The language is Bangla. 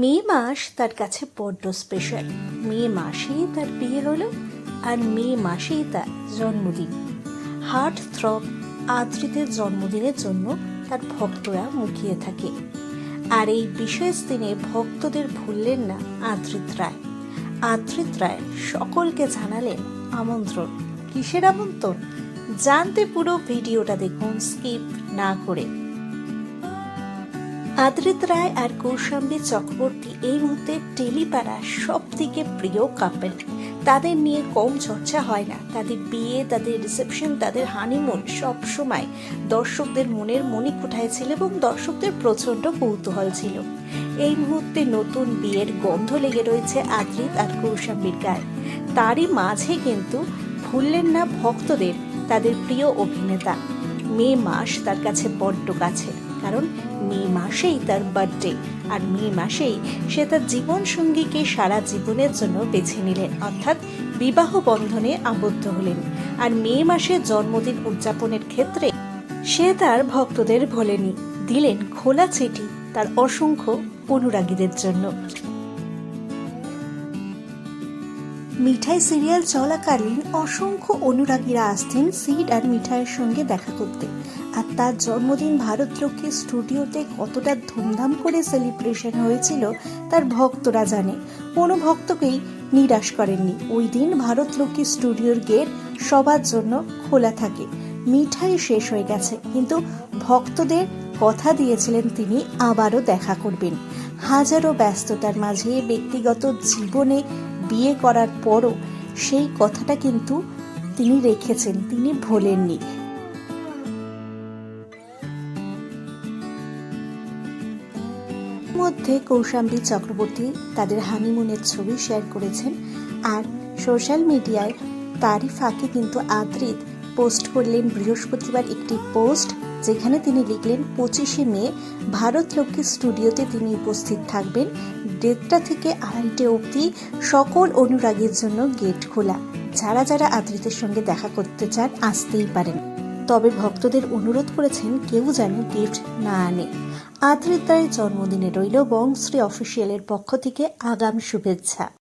মে মাস তার কাছে বড্ড স্পেশাল মে মাসেই তার বিয়ে হলো আর মে মাসেই তার জন্মদিন। হার্ট থ্রব আদ্রিতের জন্মদিনের জন্য তার ভক্তরা মুখিয়ে থাকে। আর এই বিশেষ দিনে ভক্তদের ভুললেন না আদ্রিত রায়। আদ্রিত রায় সকলকে জানালেন আমন্ত্রণ। কিসের আমন্ত্রণ? জানতে পুরো ভিডিওটা দেখুন স্কিপ না করে। আদ্রিত রায় আর কৌশাম্বী চক্রবর্তী এই মুহূর্তে টেলিপাড়া সব থেকে প্রিয় কাপেল তাদের নিয়ে কম চর্চা হয় না। তাদের বিয়ে, তাদের রিসেপশন তাদের হানিমুন সব সময় দর্শকদের মনের মণিকোঠায় ছিল এবং দর্শকদের প্রচণ্ড কৌতূহল ছিল। এই মুহূর্তে নতুন বিয়ের গন্ধ লেগে রয়েছে আদ্রিত আর কৌশাম্বীর গায়ে। তারই মাঝে কিন্তু ভুললেন না ভক্তদের, তাদের প্রিয় অভিনেতা। মে মাস তার কাছে বড্ড কাছে। কারণ মে মাসেই তার বার্থডে আর মে মাসেই সে তার জীবন সঙ্গীকে সারা জীবনের জন্য বেছে নিলেন, অর্থাৎ বিবাহ বন্ধনে আবদ্ধ হলেন। আর মে মাসে জন্মদিন উদযাপনের ক্ষেত্রে সে তার ভক্তদের ভোলেনি, দিলেন খোলা চিঠি তার অসংখ্য অনুরাগীদের জন্য। মিঠাই সিরিয়াল চলাকালীন অসংখ্য অনুরাগীরা আসতেন সিড আর মিঠাইয়ের সঙ্গে দেখা করতে। আর তার জন্মদিন ভারতলক্ষ্মী স্টুডিওতে কতটা ধুমধাম করে সেলিব্রেশন হয়েছিল, তার ভক্তরা জানে। কোনো ভক্তকেই নিরাশ করেননি। ওই দিন ভারতলক্ষ্মী স্টুডিওর গেট সবার জন্য খোলা থাকে। মিঠাই শেষ হয়ে গেছে, কিন্তু ভক্তদের কথা দিয়েছিলেন তিনি আবারও দেখা করবেন। হাজারো ব্যস্ততার মাঝে ব্যক্তিগত জীবনে বিয়ে করার পরও সেই কথাটা কিন্তু তিনি রেখেছেন, তিনি ভোলেননি। মধ্যে কৌশাম্বী চক্রবর্তী তাদের হানিমুনের ছবি শেয়ার করেছেন আর সোশ্যাল মিডিয়ায় তারই ফাঁকে কিন্তু আদ্রিত পোস্ট করলেন বৃহস্পতিবার একটি পোস্ট যেখানে তিনি লিখলেন, পঁচিশে মে, ভারত লক্ষ্মী স্টুডিওতে তিনি উপস্থিত থাকবেন। দেড়টা থেকে আড়াইটে অবধি সকল অনুরাগীর জন্য গেট খোলা। যারা যারা আদ্রিতের সঙ্গে দেখা করতে চান, আসতেই পারেন। তবে ভক্তদের অনুরোধ করেছেন, কেউ যেন গিফট না আনে। আদ্রিতার জন্মদিনে রইল বংশ্রী অফিসিয়ালের পক্ষ থেকে আগাম শুভেচ্ছা।